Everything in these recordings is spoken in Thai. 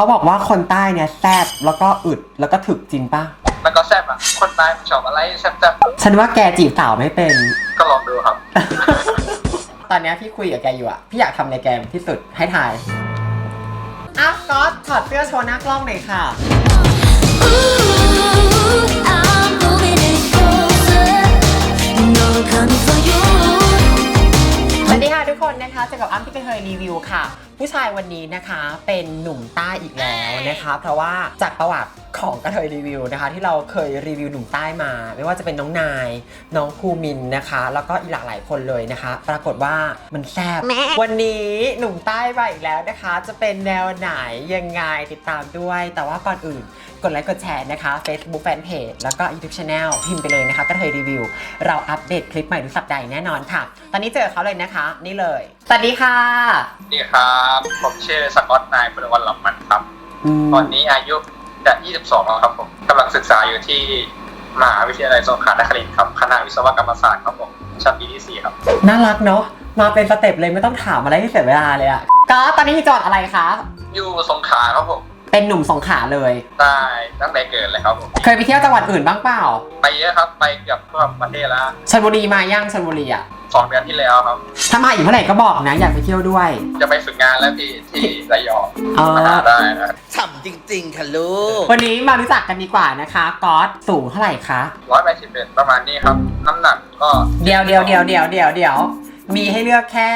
เขาบอกว่าคนใต้เนี่ยแซบแล้วก็อึดแล้วก็ถึกจริงปะมันก็แซ่บอะ คนตายมันชอบอะไรแซ่บฉันว่าแกจีบสาวไม่เป็น ๆก็ลองดูครับ ตอนเนี้ยพี่คุยกับแกอยู่อะพี่อยากทำในแกมที่สุดให้ทายอ้าวก๊อตถอดเสื้อโชว์หน้ากล้องหน่อยค่ะ Ooh, I'm moving it closer. No coming for you. สวัสดีค่ะทุกคนนะคะเจอกับอ้ำที่ไปเคยรีวิวค่ะ ผู้ชายวันนี้นะคะเป็นหนุ่มใต้อีกแล้วนะคะ เพราะว่าจากประวัติของกระเทยรีวิวนะคะ ที่เราเคยรีวิวหนุ่มใต้มา ไม่ว่าจะเป็นน้องนาย น้องภูมินนะคะ แล้วก็อีกหลากหลายคนเลยนะคะ ปรากฏว่ามันแซบวันนี้หนุ่มใต้มาอีกแล้วนะคะ จะเป็นแนวไหนยังไงติดตามด้วย แต่ว่าก่อนอื่นกดไลค์กดแชร์นะคะ Facebook Fanpage แล้วก็ YouTube Channel พิมพ์ไปเลยนะคะกระเทยรีวิว เราอัปเดตคลิปใหม่ทุกสัปดาห์แน่นอนค่ะ ตอนนี้เจอเขาเลยนะคะ นี่เลยสวัสดีค่ะนี่ครับผมชื่อสกอตนายพุทธวันหลับมันครับอืมตอนนี้อายุจะ22แล้วครับผมกำลังศึกษาอยู่ที่มหาวิทยาลัยสงขลานครินทร์ครับ คณะวิศวกรรมศาสตร์ครับผมชั้นปีที่สี่ครับ น่ารักเนาะ มาเป็นสเต็ปเลยไม่ต้องถามอะไรให้เสียเวลาเลยอะก็ตอนนี้อยู่จังหวัดอะไรคะอยู่สงขลาครับผมเป็นหนุ่มสงขลาเลยได้ตั้งแต่เกิดเลยครับผมเคยไปเที่ยวจังหวัดอื่นบ้างเปล่า ไปเยอะครับ ไปเกือบทั่วประเทศแล้วชลบุรีมาย่างชลบุรีอะ สองเดือนที่แล้วครับ ถ้ามาอีกเมื่อไหร่ก็บอกนะ อยากไปเที่ยวด้วย จะไปฝึกงานแล้วที่ที่ระยองเอมาหาอได้นะฉ่ำจริง ๆ ค่ะลูก วันนี้มารู้จักกันดีกว่านะคะก๊อตสูงเท่าไหร่คะ ร้อยแปดสิบเอ็ดประมาณนี้ครับ น้ำหนักก็ เดี๋ยวเดี๋ยวเดี๋ยวเดี๋ยวเดี๋ยวเดี๋ยวมีให้เลือกแค่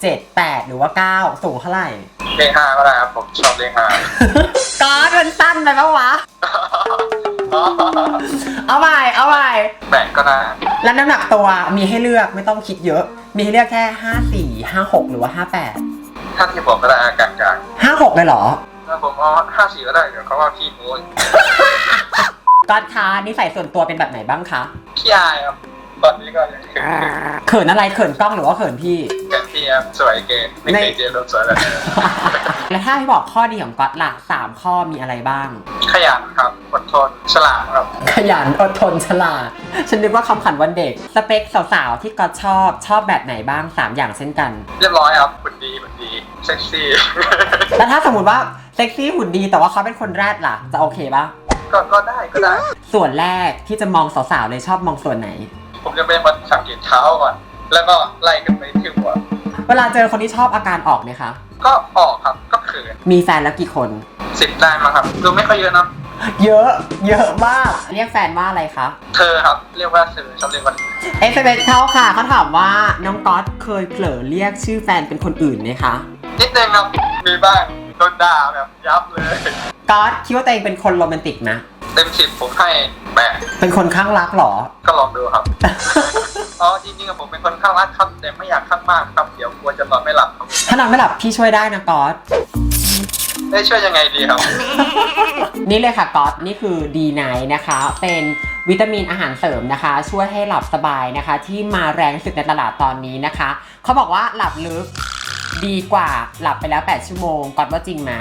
5 6 7 8หรือว่า9สูงเท่าไหร่ เลขห้าก็ได้ครับ ผมชอบเลขห้าก๊อตมันสั้นไปปะวะ เอาใหม่เอาใหม่แปดก็ได้แล้วน้ำหนักตัวมีให้เลือกไม่ต้องคิดเยอะ มีให้เลือกแค่5 4 5 6หรือว่า58ถ้าที่ผมก็ได้กลางกลาง5 6เลยเหรอๆถ้าผมเอาห้าสี่ก็ได้เดี๋ยวเขาว่าพี่โม้ยก๊อตคะนิสัยส่วนตัวเป็นแบบไหนบ้างคะขี้อายครับ ตอนนี้ก็ยังเขินเขินอะไรเขินกล้องหรือว่าเขินพี่เขินพี่ ครับสวยเกินไม่เคยเจอรูปสวยแบบนี้แล้วถ้าให้บอกข้อดีของก๊อตล่ะสามข้อมีอะไรบ้าง ขยันครับอดทนฉลาดครับ ขยันอดทนฉลาด ฉันนึกว่าคำขวัญวันเด็ก สเปคสาวๆที่ก๊อตชอบชอบแบบไหนบ้าง 3 อย่างเช่นกัน เรียบร้อยครับหุ่นดีหุ่นดีเซ็กซี่แล้วถ้าสมมติว่าเซ็กซี่หุ่นดีแต่ว่าเขาเป็นคนแรดล่ะ จะโอเคปะก็ก็ได้ก็ได้ ส่วนแรกที่จะมองสาวๆเลยชอบมองส่วนไหน ผมจะไปมาสังเกตเท้าก่อน แล้วก็ไล่ขึ้นไปที่หัว เวลาเจอคนที่ชอบอาการออกไหมคะ ก็ออกครับก็เขินมีแฟนแล้วกี่คน สิบได้มั้งครับดูไม่ค่อยเยอะนะเยอะ เยอะมาก เรียกแฟนว่าอะไรคะเธอครับเรียกว่าเธอชอบเรียกว่าเอสเอเขาค่ะเขาถามว่าน้องก๊อตเคยเผลอเรียกชื่อแฟนเป็นคนอื่นไหมคะ นิดนึงครับมีบ้างโดนด่าแบบยับเลย ก๊อตคิดว่าตัวเองเป็นคนโรแมนติกนะ เต็มสิบผมให้แปดเป็นคนข้างรักเหรอ ก็ลองดูครับ อ๋อจริงๆอะผมเป็นคนข้างรักครับ แต่ไม่อยากข้างมากครับ เดี๋ยวกลัวจะนอนไม่หลับครับถ้านอนไม่หลับพี่ช่วยได้นะก๊อตได้ช่วยยังไงดีครับ นี่เลยค่ะก๊อตนี่คือดีไนนะคะ เป็นวิตามินอาหารเสริมนะคะ ช่วยให้หลับสบายนะคะ ที่มาแรงที่สุดในตลาดตอนนี้นะคะ เขาบอกว่าหลับลึกดีกว่าหลับไปแล้ว 8 ชั่วโมงก๊อตว่าจริงไหม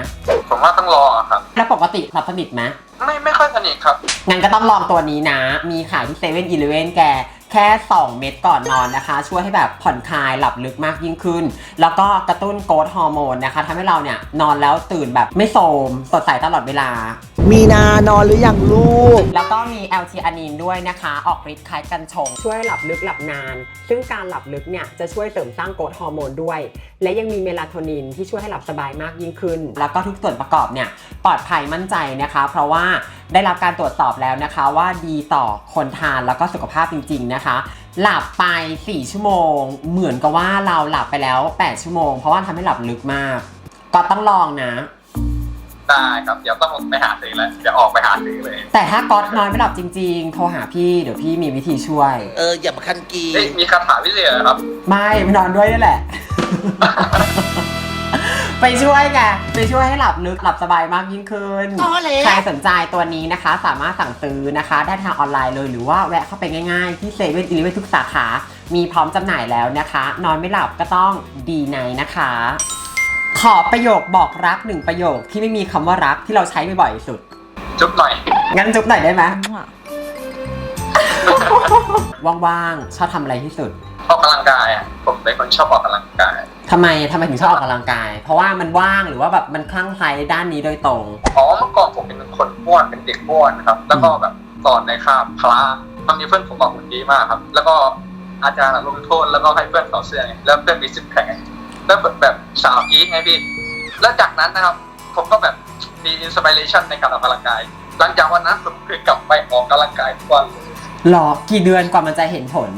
ผมว่าต้องรออะครับ แล้วปกติหลับสนิทไหม ไม่ไม่ค่อยสนิทครับ งั้นก็ต้องลองตัวนี้นะ มีขายที่เซเว่นอีเลเว่นแก แค่ 2 เม็ดก่อนนอนนะคะ ช่วยให้แบบผ่อนคลายหลับลึกมากยิ่งขึ้น แล้วก็กระตุ้นโกรทฮอร์โมนนะคะทำให้เราเนี่ยนอนแล้วตื่นแบบไม่โทรมสดใสตลอดเวลา มีนานอนหรือยังลูก แล้วก็มี l t อานีนด้วยนะคะ ออกฤทธิ์คล้ายกันชง ช่วยหลับลึกหลับนาน ซึ่งการหลับลึกเนี่ยจะช่วยเสริมสร้างโกรทฮอร์โมนด้วย และยังมีเมลาโทนินที่ช่วยให้หลับสบายมากยิ่งขึ้น แล้วก็ทุกส่วนประกอบเนี่ยปลอดภัยมั่นใจนะคะ เพราะว่า ได้รับการตรวจสอบแล้วนะคะ ว่าดีต่อคนทานแล้วก็สุขภาพจริง ๆ นะคะ หลับไป 4 ชั่วโมง เหมือนกับว่าเราหลับไปแล้ว 8 ชั่วโมง เพราะว่าทำให้หลับลึกมาก ก็ต้องลองนะได้ครับเดี๋ยวต้องไปหาซื้อแล้วเดี๋ยวออกไปหาซื้อเลย แต่ถ้าก๊อตนอนไม่หลับจริง ๆ โทรหาพี่เดี๋ยวพี่มีวิธีช่วย เอออย่ามาคันกีเฮ้ยมีคาถาพิเศษเหรอครับไม่ไม่นอนด้วยนี่แหละ ไปช่วยไงไปช่วยให้หลับลึกหลับสบายมากยิ่งขึ้นพอแล้วใครสนใจตัวนี้นะคะ สามารถสั่งซื้อนะคะ ได้ทางออนไลน์เลยหรือว่าแวะเข้าไปง่ายๆ ที่เซเว่นอีเลเวนทุกสาขา มีพร้อมจำหน่ายแล้วนะคะ นอนไม่หลับก็ต้องดีไนนะคะ ขอประโยคบอกรักหนึ่งประโยคที่ไม่มีคำว่ารักที่เราใช้บ่อยๆที่สุด จุ๊บหน่อย งั้นจุ๊บหน่อยได้ไหมว่างๆชอบทำอะไรที่สุด ออกกำลังกายอะ ผมเป็นคนชอบออกกำลังกาย ททำไมทำไมถึงชอบออกกำลังกาย เพราะว่ามันว่างหรือว่าแบบมันคลั่งไคล้ด้านนี้โดยตรง อ๋อเมื่อก่อนผมเป็นคนอ้วนเป็นเด็กอ้วนนะครับ แล้วก็แบบสอนในคาบพละมันมีเพื่อนผมบอกคนดีมากครับ แล้วก็อาจารย์อะลงโทษแล้วก็ให้เพื่อนต่อดเสื้อไงแล้วเพื่อนมีสิบแผลแล้วแบบแบบสาวอีกไงพี่ แล้วจากนั้นนะครับ ผมก็แบบมีอินสปิเรชันในการออกกำลังกาย หลังจากวันนั้นผมคือกลับไปออกกำลังกายทุกวันเลยหรอกี่เดือนกว่ามันจะเห็นผล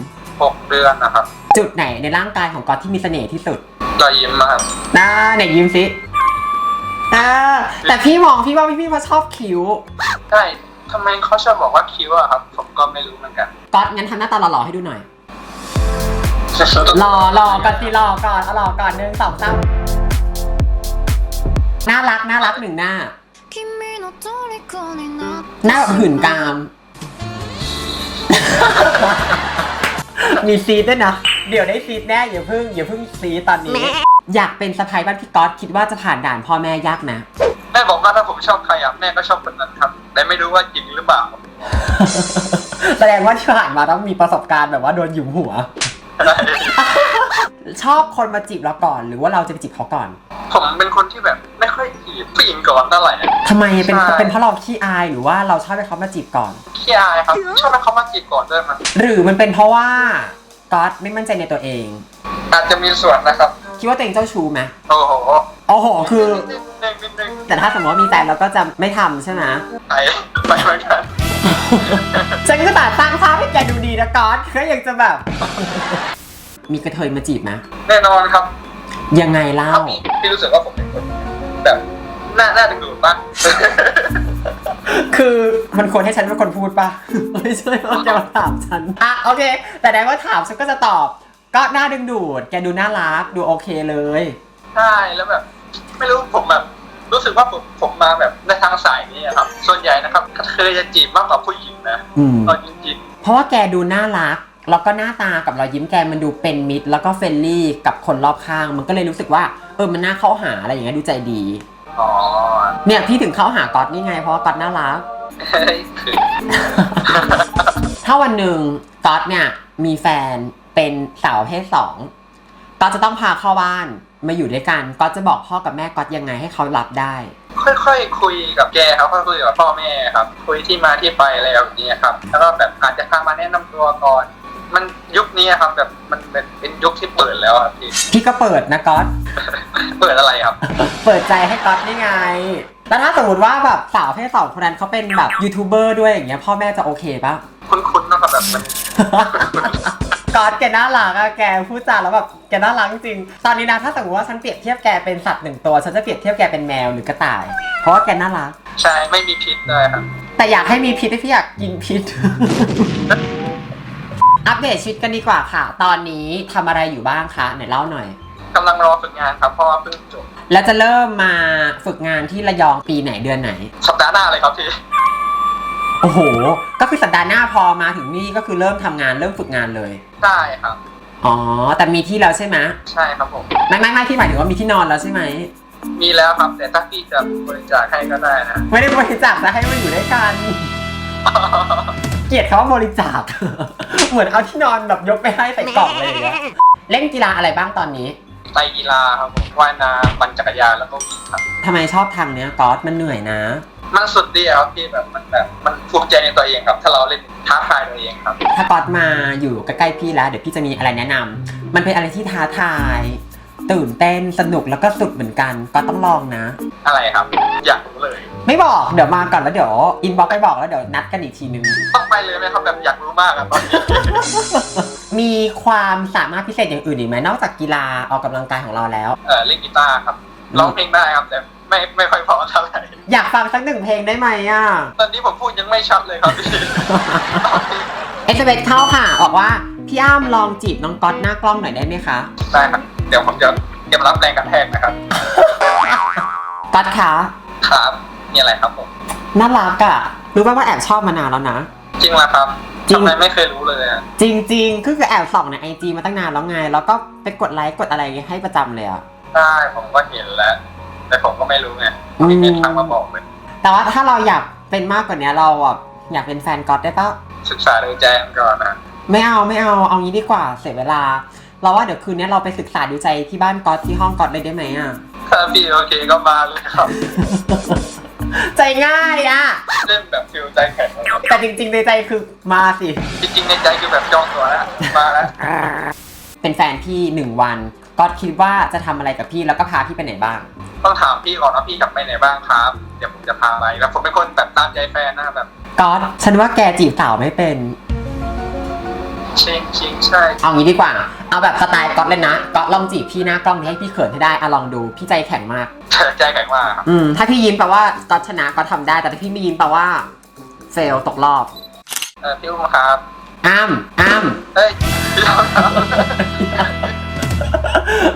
หกเดือนนะครับ จุดไหนในร่างกายของก๊อตที่มีเสน่ห์ที่สุด รอยยิ้มครับน้าเด็กยิ้มสิอ่าแต่พี่มองพี่ว่าพี่พี่ว่าชอบคิ้วใช่ทำไมเขาชอบบอกว่าคิ้วอะครับ ผมก็ไม่รู้เหมือนกันก๊อตงั้นทำหน้าตาหล่อๆให้ดูหน่อยหล่อหลอก่อนสิหลอก่อนเอาหลอก่อนหนึ่งสองสามน่ารักน่ารักหนึ่งหน้าหน้าแบบหื่นกาม มีซีดด้วยนะ เดี๋ยวได้ซีดแน่อย่าเพิ่งอย่าเพิ่งซีดตอนนี้ อยากเป็นสะพ้ายบ้านพี่ก๊อตคิดว่าจะผ่านด่านพ่อแม่ยากนะแม่บอกว่าถ้าผมชอบใครอะแม่ก็ชอบคนนั้นครับ แต่ไม่รู้ว่าจริงหรือเปล่า แสดงว่าที่ผ่านมาต้องมีประสบการณ์แบบว่าโดนหยุมหัว ชอบคนมาจีบเราก่อน หรือว่าเราจะไปจีบเขาก่อน ผมเป็นคนที่แบบไม่ค่อยจีบผู้หญิงก่อนเท่าไหร่อะทำไมเป็นใช่เป็นเพราะเราขี้อายหรือว่าเราชอบให้เขามาจีบก่อน ขี้อายครับชอบให้เขามาจีบก่อนด้วยมั้ยหรือมันเป็นเพราะว่าก๊อตไม่มั่นใจในตัวเอง อาจจะมีส่วนนะครับ คิดว่าตัวเองเจ้าชู้ไหมโอ้โหโอ้โหคือ นิดนึงนิดนึงแต่ถ้าสมมติว่ามีแฟนเราก็จะไม่ทำใช่ไหม ไปไปเหมือนกันฉันก็แต่ตั้งภาพให้แกดูดีนะก๊อตก็ยังจะแบบ มีกระเทยมาจีบไหมแน่นอนครับยังไงเล่า ถ้ามีพี่รู้สึกว่าผมเป็นคนแบบ น่าน่าดึงดูดปะ คือมันควรให้ฉันเป็นคนพูดปะ ไม่ใช่ว่าแกมาถามฉัน อะโอเค แต่แดงว่าถามฉันก็จะตอบ ก็น่าดึงดูด แกดูน่ารัก ดูโอเคเลย ใช่แล้วแบบ ไม่รู้ผมแบบ รู้สึกว่าผมผมมาแบบในทางสายนี้อะครับ ส่วนใหญ่นะครับเคยจะจีบมากกว่าผู้หญิงนะอืม เอาจริงเพราะว่าแกดูน่ารัก แล้วก็หน้าตากับรอยยิ้มแกมันดูเป็นมิตร แล้วก็เฟรนลี่กับคนรอบข้าง มันก็เลยรู้สึกว่า เออมันน่าเข้าหาอะไรอย่างเงี้ยดูใจดีๆ อ๋อเนี่ยพี่ถึงเข้าหาก๊อตนี่ไงเพราะว่าก๊อตน่ารัก เฮ้ยคือถ้าวันหนึ่งก๊อตเนี่ยมีแฟนเป็นสาวประเพศสองก๊อตจะต้องพาเข้าบ้านมาอยู่ด้วยกันก๊อตจะบอกพ่อกับแม่ก๊อตยังไงให้เขารับได้ ค่อยๆคุยกับแกครับค่อยๆคุยกับพ่อแม่ครับ คุยที่มาที่ไปอะไรแบบนี้ครับ แล้วก็แบบอาจจะพามาแนะนำตัวก่อน มันยุคนี้ครับแบบมันเป็นเป็นยุคที่เปิดแล้วครับพี่พี่ก็เปิดนะก๊อต เปิดอะไรครับ เปิดใจให้ก๊อตนี่ไง แล้วถ้าสมมติว่าแบบสาวประเพศสองคนนั้นเขาเป็นแบบยูทูบเบอร์ด้วยอย่างเงี้ยพ่อแม่จะโอเคปะ คุ้นๆนะครับแบบมัน ก๊อตแกน่ารักอะแกพูดจาแล้วแบบแกน่ารักจริงๆตอนนี้นะถ้าสมมติว่าฉันเปรียบเทียบแกเป็นสัตว์หนึ่งตัว ฉันจะเปรียบเทียบแกเป็นแมวหรือกระต่าย เพราะว่าแกน่ารัก ใช่ไม่มีพิษเลยครับ แต่อยากให้มีพิษให้พี่อยากกินพิษ อัปเดตชีวิตกันดีกว่าค่ะ ตอนนี้ทำอะไรอยู่บ้างคะไหนเล่าหน่อย กำลังรอฝึกงานครับเพราะว่าเพิ่งจบแล้วจะเริ่มมาฝึกงานที่ระยองปีไหนเดือนไหน สัปดาห์หน้าเลยครับพี่โอ้โห ก็คือสัปดาห์หน้าพอมาถึงนี่ก็คือเริ่มทำงานเริ่มฝึกงานเลย ได้ครับ อ๋อ แต่มีที่แล้วใช่ไหมใช่ครับผม ไม่ไม่ไม่ที่หมายถึงว่ามีที่นอนแล้วใช่ไหม มีแล้วครับแต่ถ้าพี่จะบริจาคให้ก็ได้นะ ไม่ได้บริจาคนะให้มันอยู่ด้วยกัน เกลียดเขาว่าบริจาค เหมือนเอาที่นอนแบบยกไปให้ใส่กล่องอะไรอย่างเงี้ย เล่นกีฬาอะไรบ้างตอนนี้ ไตรกีฬาครับผมว่ายน้ำปั่นจักรยานแล้วก็วิ่งครับทำไมชอบทางเนี้ยก๊อตมันเหนื่อยนะ มันสุดดีอะครับพี่แบบมันแบบมันภูมิใจในตัวเองครับ ถ้าเราเล่นท้าทายตัวเองครับ ถ้าก๊อตมาอยู่ใกล้ๆพี่แล้ว เดี๋ยวพี่จะมีอะไรแนะนำมันเป็นอะไรที่ท้าทาย ตื่นเต้นสนุกแล้วก็สุดเหมือนกัน ก็ต้องลองนะ อะไรครับ อยากรู้เลย ไม่บอกเดี๋ยวมาก่อนแล้วเดี๋ยวอินบ็อกไปบอกแล้วเดี๋ยวนัดกันอีกทีนึง ต้องไปเลยไหมครับแบบอยากรู้มากอะตอนนี้ มีความสามารถพิเศษอย่างอื่นอีกไหมนอกจากกีฬาออกกำลังกายของเราแล้ว เออเล่นกีตาร์ครับร้องเพลงได้ครับแต่ไม่ไม่ค่อยเพอเท่าไหร่อยากฟังสักหนึ่งเพลงได้ไหมอะ ตอนนี้ผมพูดยังไม่ชัดเลยครับพี่ เอสเบเข้าค่ะบอกว่าพี่อ้ามลองจีบน้องก๊อตหน้ากล้องหน่อยได้ไหมคะได้ครับเดี๋ยวผมจะเตรียมรับแรงกระแทกนะครับก๊อตคะครับ มีอะไรครับผมน่ารักอะรู้ป่ะว่าแอบชอบมานานแล้วนะ จริงเหรอครับจริง ทำไมไม่เคยรู้เลยอะจริงๆคือคือแอบส่องในไอจีมาตั้งนานแล้วไง แล้วก็ไปกดไลค์กดอะไรให้ประจำเลยอะได้ผมก็เห็นแล้ว แต่ผมก็ไม่รู้ไงอืมไม่มีทางมาบอกเลยแต่ว่าถ้าเราอยากเป็นมากกว่านี้เราอะอยากเป็นแฟนก๊อตได้ปะศึกษาดูใจกันก่อนนะไม่เอาไม่เอาเอางี้ดีกว่าเสียเวลา เราว่าเดี๋ยวคืนนี้เราไปศึกษาดูใจที่บ้านก๊อตที่ห้องก๊อตเลยได้ไหมอะถ้าพี่โอเคก็มาเลยครับ ใจง่ายอะเล่นแบบฟิลใจแข็งเลยครับแต่จริงๆในใจคือมาสิ จริงๆในใจคือแบบจองตัวแล้วมาแล้วเป็นแฟนพี่หนึ่งวันก๊อตคิดว่าจะทำอะไรกับพี่แล้วก็พาพี่ไปไหนบ้าง ต้องถามพี่ก่อนว่าพี่กลับไปไหนบ้างครับ เดี๋ยวผมจะพาไปแล้วผมเป็นคนแบบตามใจแฟนนะครับแบบก๊อตฉันว่าแกจีบสาวไม่เป็น ชิงชิงใช่ เอางี้ดีกว่า เอาแบบสไตล์ก๊อตเลยนะก๊อตลองจีบพี่หน้ากล้องนี้ให้พี่เขินให้ได้อะลองดูพี่ใจแข็งมาก ใจแข็งมากครับอืมถ้าพี่ยิ้มแปลว่าก๊อตชนะก๊อตทำได้ แต่ถ้าพี่ไม่ยิ้มแปลว่าเฟลตกรอบเออพี่อุ้มครับอ้ำอ้ำเฮ้ยพี่อ้ำครับ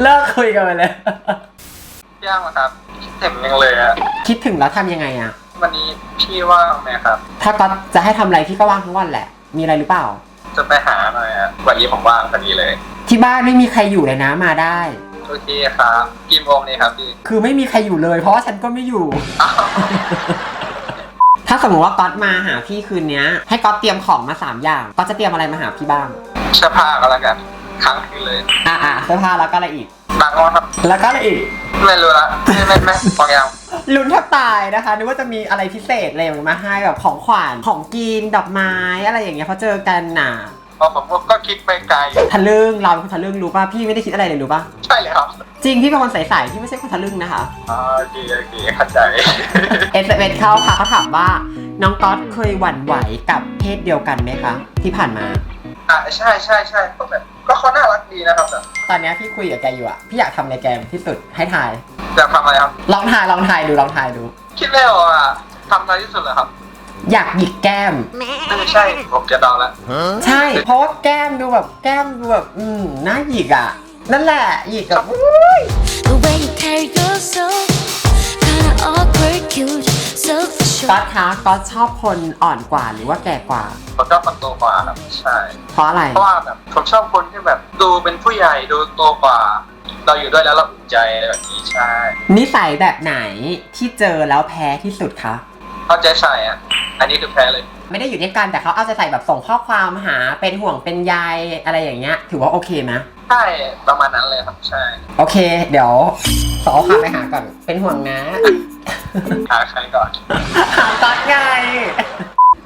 เลิกคุยกันไปเลยพี่อ้ำครับคิดถึงยังเลยอะคิดถึงแล้วทำยังไงอะวันนี้พี่ว่างไหมครับ ถ้าก๊อตจะให้ทำอะไรพี่ก็ว่างทั้งวันแหละ มีอะไรหรือเปล่า จะไปหาหน่อยอะวันนี้ผมว่างพอดีเลยที่บ้านไม่มีใครอยู่เลยนะมาได้ โอเคครับกี่โมงนี่ครับพี่คือไม่มีใครอยู่เลย เพราะว่าฉันก็ไม่อยู่ อ้าวถ้าสมมติว่าก๊อตมาหาพี่คืนเนี้ย ให้ก๊อตเตรียมของมาสามอย่างก๊อตจะเตรียมอะไรมาหาพี่บ้างเสื้อผ้าก็แล้วกันค้างคืนเลยอะอะเสื้อผ้าแล้วก็อะไรอีกบางวันครับแล้วก็อะไรอีก ไม่รู้ละไม่ไม่ไม่ฟังยัง ลุ้นแทบตายนะคะนึกว่าจะมีอะไรพิเศษอะไรอย่างมาให้แบบของขวัญของกินดอกไม้อะไรอย่างเงี้ยเพราะเจอกันน่ะเพราะผมก็คิดไปไกลทะลึ่งเราเป็นคนทะลึ่งรู้ป่ะพี่ไม่ได้คิดอะไรเลยรู้ป่ะใช่เลยครับจริงพี่เป็นคนใสๆพี่ไม่ใช่คนทะลึ่งนะคะอ่าโอเคโอเคเข้าใจเอสเอเข้าค่ะเขาถามว่าน้องก๊อตเคยหวั่นไหวกับเพศเดียวกันไหมคะ ที่ผ่านมาอ่าใช่ใช่ใช่ก็แบบก็เขาน่ารักดีนะครับแต่ตอนเนี้ยพี่คุยกับแกอยู่อะพี่อยากทำอะไรแกที่สุดให้ทาย จะทำอะไรครับ ลองทายลองทายดูลองทายดู คิดไม่ออกอะทำอะไรที่สุดเหรอครับอยากหยิกแก้ม ไม่ใช่ผมจะเดาแล้วใช่ เพราะว่าแก้มดูแบบแก้มดูแบบอืมน่าหยิกอะนั่นแหละหยิกแบบอุ๊ย The way you carry yourself, kinda awkward, cute, self ก๊อ assured. ตคะก๊อตชอบคนอ่อนกว่าหรือว่าแก่กว่า ผมชอบคนโตกว่าครับใช่ เพราะอะไร เพราะว่าแบบผมชอบคนที่แบบดูเป็นผู้ใหญ่ดูโตกว่า เราอยู่ด้วยแล้วเราอุ่นใจอะไรแบบนี้ใช่นิสัยแบบไหนที่เจอแล้วแพ้ที่สุดคะ เข้าใจใช่อะ อันนี้คือแพ้เลย ไม่ได้อยู่ด้วยกันแต่เขาเอาใจใส่แบบส่งข้อความหาเป็นห่วงเป็นใยอะไรอย่างเงี้ย ถือว่าโอเคไหมใช่ประมาณนั้นเลยครับใช่ โอเค เดี๋ยวขอเอาคำไปหาก่อนเป็นห่วงนะ หาใครก่อน หาก๊อตไง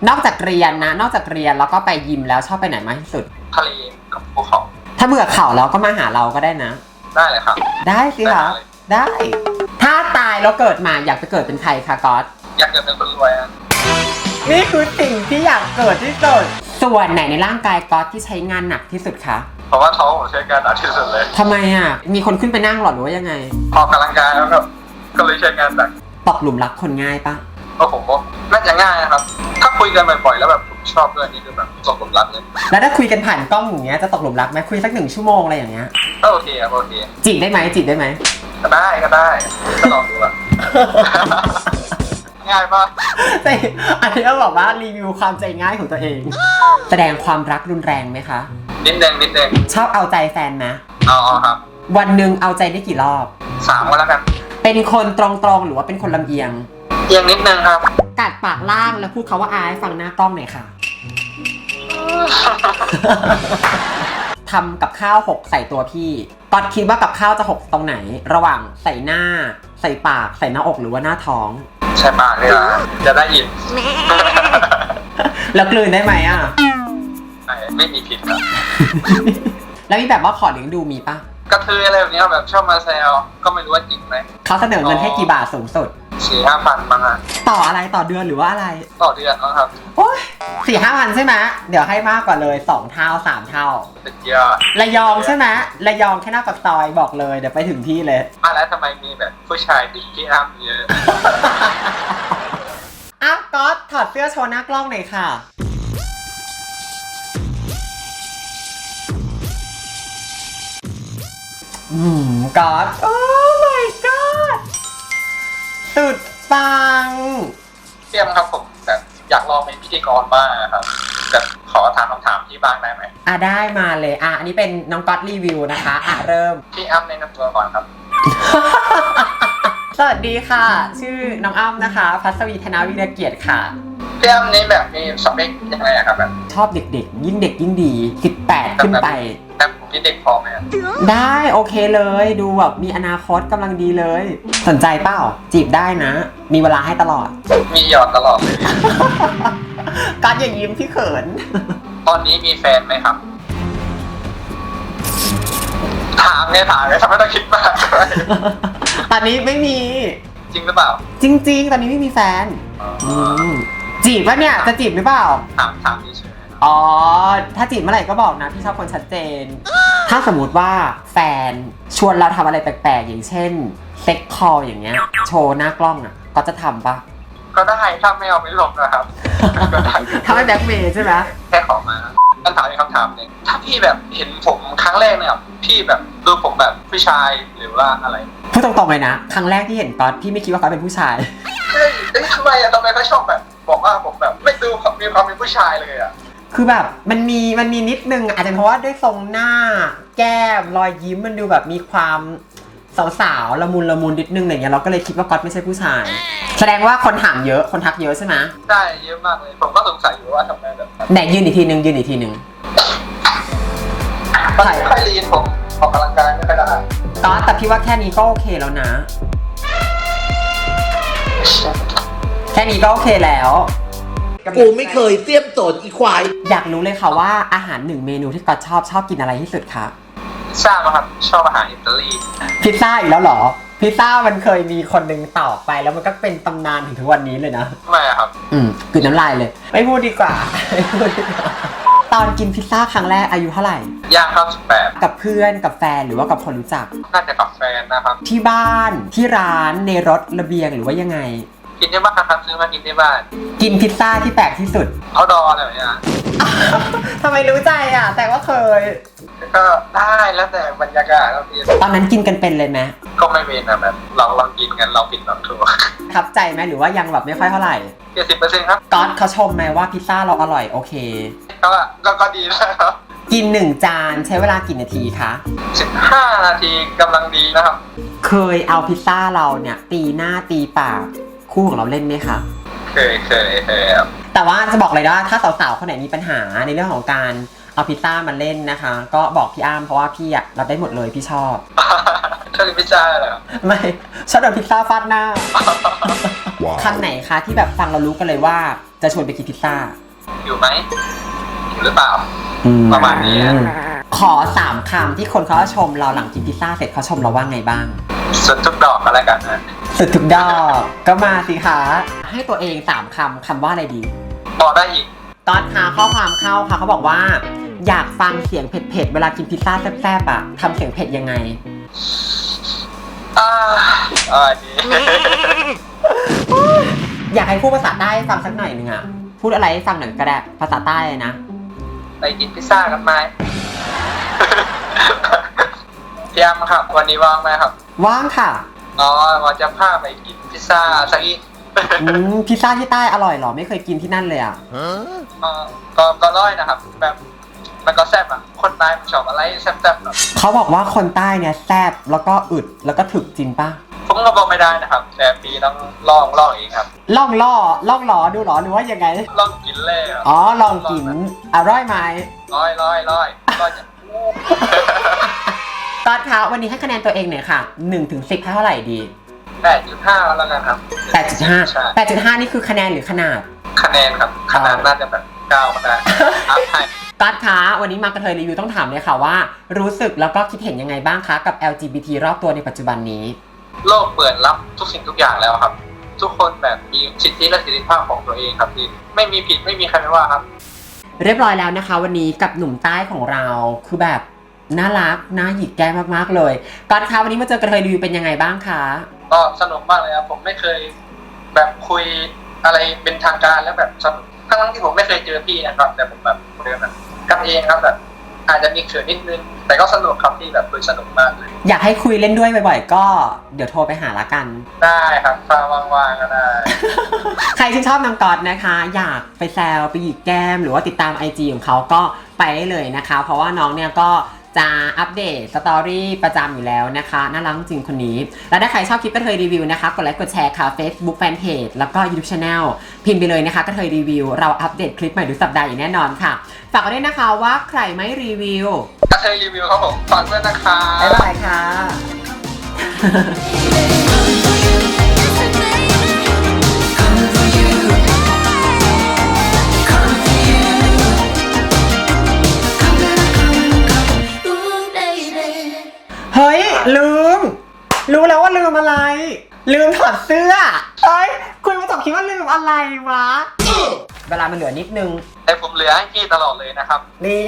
นอกจากเรียนนะ นอกจากเรียนแล้วก็ไปยิมแล้วชอบไปไหนมากที่สุด ทะเลกับภูเขาถ้าเบื่อเขาแล้วก็มาหาเราก็ได้นะ ได้เลยครับ ได้สิคะได้ได้ ถ้าตายแล้วเกิดมาอยากจะเกิดเป็นใครคะก๊อต อยากจะเป็นคนรวยอะนี่คือสิ่งที่อยากเกิดที่สุด ส่วนไหนในร่างกายก๊อตที่ใช้งานหนักที่สุดคะเพราะว่าท้องผมใช้การหนักที่สุดเลย ทำไมอะ มีคนขึ้นไปนั่งหรอหรือว่ายังไงออกกำลังกายแล้วแบบก็เลยใช้งานหนักตกหลุมรักคนง่ายปะเพราะผมว่าน่าจะง่ายนะครับ ถ้าคุยกันบ่อยๆแล้วแบบผม ชอบด้วยนี่คือแบบตกหลุมรักเลยแล้วถ้าคุยกันผ่านกล้องอย่างเงี้ยจะตกหลุมรักไหมคุยสักหนึ่งชั่วโมงอะไรอย่างเงี้ยก็โอเคครับโอเคจีบได้ไหมจีบได้ไหมก็ได้ก็ได้ก็ลองดูอะง่ายมากแต่อันนี้เราบอกว่ารีวิวความใจง่ายของตัวเอง แสดงความรักรุนแรงไหมคะนิดนึงนิดนึงชอบเอาใจแฟนไหมเอาเอาครับ วันหนึ่งเอาใจได้กี่รอบสามก็แล้วกันเป็นคนตรงๆหรือว่าเป็นคนลำเอียง เอียงนิดนึงครับ กัดปากล่างแล้วพูดคาว่าอายฟังหน้ากล้องหน่อยค่ะ ทำกับข้าวหกใส่ตัวพี่ตอนคิดว่ากับข้าวจะหกตรงไหน ระหว่างใส่หน้า ใส่ปาก ใส่หน้าอกหรือว่าหน้าท้อง ใช่ปากเลยนะจะได้ยินแล้วกลืนได้ไหมอะ ไม่ไม่มีผิดครับ แล้วมีแบบว่าขอเลี้ยงดูมีปะกระเทยอะไรแบบเนี้ยแบบชอบมาแซวก็ไม่รู้ว่าจริงไหมเขาเสนอเงินให้กี่บาทสูงสุด สี่ห้าพันมั้งอะต่ออะไรต่อเดือนหรือว่าอะไร ต่อเดือนนะครับโอ้ยสี่ห้าพันใช่ไหมเดี๋ยวให้มากกว่าเลยสองเท่าสามเท่า เป็นเยอะระยองใช่ไหมระยองแค่หน้าปากซอยบอกเลยเดี๋ยวไปถึงที่เลย อะแล้วทำไมมีแบบผู้ชายติดที่อ้ำเยอะ อ้าวก๊อตถอดเสื้อโชว์หน้ากล้องหน่อยค่ะ อืมก๊อตโอ้ my god สุดปัง เตรียมครับผมแบบอยากลองเป็นพิธีกรบ้างอะครับแบบขอถามคำถามที่บ้างได้ไหมอะได้มาเลยอะอันนี้เป็นน้องก๊อตรีวิวนะคะ อะเริ่ม พี่อ้ำแนะนำตัวก่อนครับ สวัสดีค่ะ ชื่อน้องอ้ำนะคะ พัสวีธนาวิรเกียรติค่ะ พี่อ้ำนี่แบบมีสเปคยังไงอะครับแบบ ชอบเด็กๆ ยิ่งเด็กยิ่งดี 18 ขึ้นไป แต่ผมมีเด็กพอไหมครับได้โอเคเลยดูแบบมีอนาคตกำลังดีเลย สนใจเปล่า จีบได้นะ มีเวลาให้ตลอด มีหยอดตลอดเลย การอย่างยิ้มที่เขิน ตอนนี้มีแฟนไหมครับ ถามไงถามไงทำไมต้องคิดมากด้วยตอนนี้ไม่มี จริงหรือเปล่าจริง ๆ ตอนนี้ไม่มีแฟนอืมจีบปะเนี่ยจะจีบหรือเปล่า ถามถามเฉยๆครับ อ๋อ ถ้าจีบเมื่อไหร่ก็บอกนะ พี่ชอบคนชัดเจน ถ้าสมมุติว่าแฟนชวนเราทำอะไรแปลกๆ อย่างเช่นเซ็กคอลอย่างเงี้ย โชว์หน้ากล้องอะ ก็จะทำปะ ก็ได้ถ้าไม่เอาไม่ลงนะครับ ก็ได้ทำให้แบล็กเมย์ใช่ไหมแค่ขอมาคำถามอีกคำถามหนึ่งถ้าพี่แบบเห็นผมครั้งแรกเนี่ยพี่แบบดูผมแบบผู้ชายหรือว่าอะไรพูดตรงๆเลยนะ ครั้งแรกที่เห็นก๊อตพี่ไม่คิดว่าเขาเป็นผู้ชาย เฮ้ยเอ้ยทำไมอะทำไมเขาชอบแบบ บอกว่าผมแบบไม่ดูมีความเป็นผู้ชายเลยอะ คือแบบมันมีมันมีนิดนึงอาจจะเพราะว่าด้วยทรงหน้า แก้มรอยยิ้มมันดูแบบมีความสาวๆละมุนละมุนนิดนึงอะไรเงี้ยเราก็เลยคิดว่าก๊อตไม่ใช่ผู้ชาย แสดงว่าคนถามเยอะคนทักเยอะใช่ไหมได้เยอะมากเลย ผมก็สงสัยอยู่ว่าทำไมแบบไหนยืนอีกทีนึงยืนอีกทีนึงมันไม่ค่อยลีนผมออกกำลังกายไม่ค่อยได้ก๊อตแต่พี่ว่าแค่นี้ก็โอเคแล้วนะ แค่นี้ก็โอเคแล้ว กูไม่เคยเสียมโสนอีควาย อยากรู้เลยค่ะว่าอาหารหนึ่งเมนูที่ก๊อตชอบชอบกินอะไรที่สุดคะทราบไหมครับชอบอาหารอิตาลีพิซซ่าอีกแล้วเหรอ พิซซ่ามันเคยมีคนหนึ่งตอบไปแล้วมันก็เป็นตำนานถึงทุกวันนี้เลยนะทำไมอะครับ อืมกลืนน้ำลายเลย ไม่พูดดีกว่าไม่พูดดีกว่า ตอนกินพิซซ่าครั้งแรกอายุเท่าไหร่ ย่างข้าวสิบแปดกับเพื่อนกับแฟนหรือว่ากับคนรู้จัก น่าจะกับแฟนนะครับ ที่บ้านที่ร้านในรถระเบียงหรือว่ายังไง กินที่บ้านครับซื้อมากินที่บ้านกินพิซซ่าที่แปลกที่สุด เอาดออะไรแบบเนี้ยทำไมรู้ใจอะ แต่ว่าเคย ก็ได้แล้วแต่บรรยากาศครับพี่ตอนนั้นกินกันเป็นเลยไหมก็ไม่เป็นนะแบบลองลองกินกันลองผิดลองถูกทับใจไหมหรือว่ายังแบบไม่ค่อยเท่าไหร่เจ็ดสิบเปอร์เซ็นต์ครับก๊อตเขาชมไหมว่าพิซซ่าเราอร่อยโอเค ก็ก็ก็ดีนะครับกินหนึ่งจานใช้เวลากี่นาทีคะสิบห้านาทีกำลังดีนะครับ เคยเอาพิซซ่าเราเนี่ยตีหน้าตีปาก คู่ของเราเล่นไหมคะเคยเคยเคยครับแต่ว่าจะบอกเลยว่าถ้าสาวๆคนไหนมีปัญหาในเรื่องของการเอาพิซซ่ามาเล่นนะคะ ก็บอกพี่อ้ามเพราะว่าพี่อะรับได้หมดเลยพี่ชอบ ชอบกินพิซซ่าเหรอไม่ชอบโดนพิซซ่าฟาดหน้าคำไหนคะที่แบบฟังเรารู้กันเลยว่าจะชวนไปกินพิซซ่าอยู่ไหมอยู่หรือเปล่า ประมาณนี้ ขอสามคำที่คนเขาชมเราหลังกินพิซซ่าเสร็จเขาชมเราว่าไงบ้าง สุดทุกดอกก็แล้วกันนะ สุดทุกดอก ก็มาสิคะให้ตัวเองสามคำคำว่าอะไรดี บอกได้อีก ตอนหาข้อความเข้าค่ะเขาบอกว่า อยากฟังเสียงเผ็ดๆเวลากินพิซซ่าแซ่บๆอะทำเสียงเผ็ดยังไง อ่าอ่าดีอยากให้พูดภาษาใต้ให้ฟังสักหน่อยหนึงอะ พูดอะไรให้ฟังหน่อยก็ได้ภาษาใต้เลยนะ ไปกินพิซซ่ากันไหม พี่ยามครับ วันนี้ว่างไหมครับ ว่างค่ะ อ๋อว่าจะพาไปกินพิซซ่าสักอีกอืมพิซซ่าที่ใต้อร่อยเหรอไม่เคยกินที่นั่นเลยอะอ๋อก็ก็ร้อยนะครับ แบบมันก็แซ่บอะ คนตายมันชอบอะไรแซ่บๆแบบเขาบอกว่าคนใต้เนี่ยแซ่บแล้วก็อึดแล้วก็ถึกจริงปะผมก็บอกไม่ได้นะครับ แต่ปีต้องลองลองเองครับ ล่องล่อล่องหลอดูเหรอหรือว่ายังไง ลองกินเลยครับอ๋อลองกินอร่อยไหมร้อยร้อยร้อยร้อยจะ ตอนเช้าวันนี้ให้คะแนนตัวเองหน่อยค่ะ1ถึง10ให้เท่าไหร่ดีแปดจุดห้าแล้วกันครับ8.5ใช่8.5 นี่คือคะแนนหรือขนาด คะแนนครับคะแนนน่าจะแบบเก้าก็ได้อัพให้กัดคะวันนี้มากระเทยรีวิวต้องถามเลยค่ะว่า รู้สึกแล้วก็คิดเห็นยังไงบ้างคะกับ LGBT รอบตัวในปัจจุบันนี้ โลกเปิดรับทุกสิ่งทุกอย่างแล้วครับ ทุกคนแบบมีสิทธิและเสรีภาพของตัวเองครับพี่ไม่มีผิดไม่มีใครไม่ว่าครับ เรียบร้อยแล้วนะคะ วันนี้กับหนุ่มใต้ของเราคือแบบ น่ารักน่าหยิกแก้มมากๆเลยกัดคะวันนี้มาเจอกระเทยรีวิวเป็นยังไงบ้างคะก็สนุกมากเลยครับผมไม่เคยแบบคุยอะไรเป็นทางการแล้วแบบสนุกทั้งๆที่ผมไม่เคยเจอพี่นะครับ แต่ผมแบบเดินแบบกันเองครับแบบอาจจะมีเขินนิดนึง แต่ก็สนุกครับที่แบบคุยสนุกมากเลยอยากให้คุยเล่นด้วยบ่อยๆ ก็เดี๋ยวโทรไปหาละกัน ได้ครับถ้าว่างๆก็ได้ ใครที่นชอบนางกอดนะคะ อยากไปแซวไปหยิกแก้ม หรือว่าติดตาม IG ของเขาก็ไปได้เลยนะคะ เพราะว่าน้องเนี่ยก็ จะอัปเดตสตอรี่ประจำอยู่แล้วนะคะ น่ารักจริงคนนี้ แล้วถ้าใครชอบคลิปกระเทยรีวิวนะคะ กดไลค์กดแชร์ค่ะ Facebook Fanpage แล้วก็ YouTube Channel พิมพ์ไปเลยนะคะกระเทยรีวิว เราอัปเดตคลิปใหม่ทุกสัปดาห์อย่างแน่นอนค่ะ ฝากกันด้วยนะคะว่าใครไม่รีวิวกระเทยรีวิวครับผมฝากด้วยนะคะ บ๊ายบายค่ะ เฮ้ย ลืม รู้แล้วว่าลืมอะไร ลืมถอดเสื้อเอ้ย คุยมาจบคิดว่าลืมอะไรวะ เวลามันเหลือนิดนึง แต่ผมเหลือให้พี่ตลอดเลยนะครับ นี่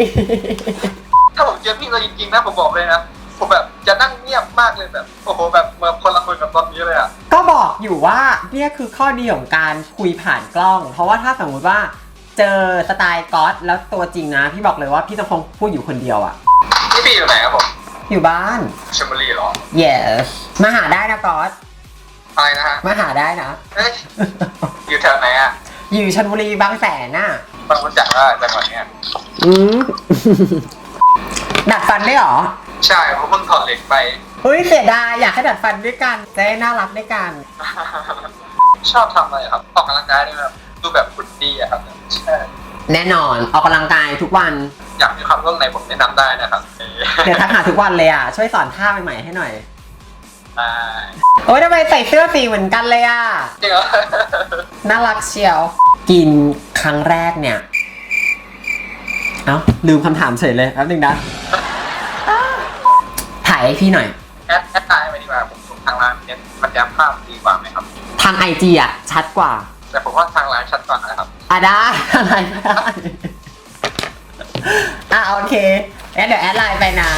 ถ้าผมเจอพี่เราจริงๆนะผมบอกเลยนะผมแบบจะนั่งเงียบมากเลยแบบโอ้โหแบบเหมื่อนคนละคนกับตอนนี้เลยอะก็บอกอยู่ว่าเนี่ยคือข้อดีของการคุยผ่านกล้อง เพราะว่าถ้าสมมุติว่าเจอสไตล์ก๊อตแล้วตัวจริงนะ พี่บอกเลยว่าพี่จะคงพูดอยู่คนเดียวอะนี่พี่อยู่ไหนครับผม อยู่บ้าน ชลบุรีเหรอ yes มาหาได้นะก๊อตอะไรนะฮะมาหาได้นะ เอ้ยอยู่แถวไหนอะอยู่ชลบุรีบางแสนน่ะ บางคนจักว่าจังหวัดเนี้ยอืม ดัดฟันได้เหรอใช่ผมเพิ่งถอดเหล็กไป เฮ้ยเสียดายอยากให้ดัดฟันด้วยกันจะได้น่ารักด้วยกัน ชอบทำอะไรครับออกกำลังกายด้วยแบบดูแบบคุณดีอะครับ ใช่แน่นอนออกกำลังกายทุกวัน อยากมีความร่วมไหนผมแนะนำได้นะครับเดี๋ยวทักหาทุกวันเลยอะ ช่วยสอนท่าใหม่ๆให้หน่อย ได้โอ๊ยทำไมใส่เสื้อสีเหมือนกันเลยอะ จริงเหรอน่ารักเชียว กินครั้งแรกเนี่ย เอ้า ลืมคำถามเฉยเลยแป๊บนึงนะอ้าวถ่ายให้พี่หน่อย แอดแอดไลน์ไปดีกว่าผมส่งทางร้านเนี่ยมันจะภาพดีกว่าไหมครับ ทางไอจีอะ ชัดกว่าแต่ผมว่าทางร้านชัดกว่านะครับ อะได้อะไรก็ได้ อะโอเคงั้นเดี๋ยวแอดไลน์ไปนะ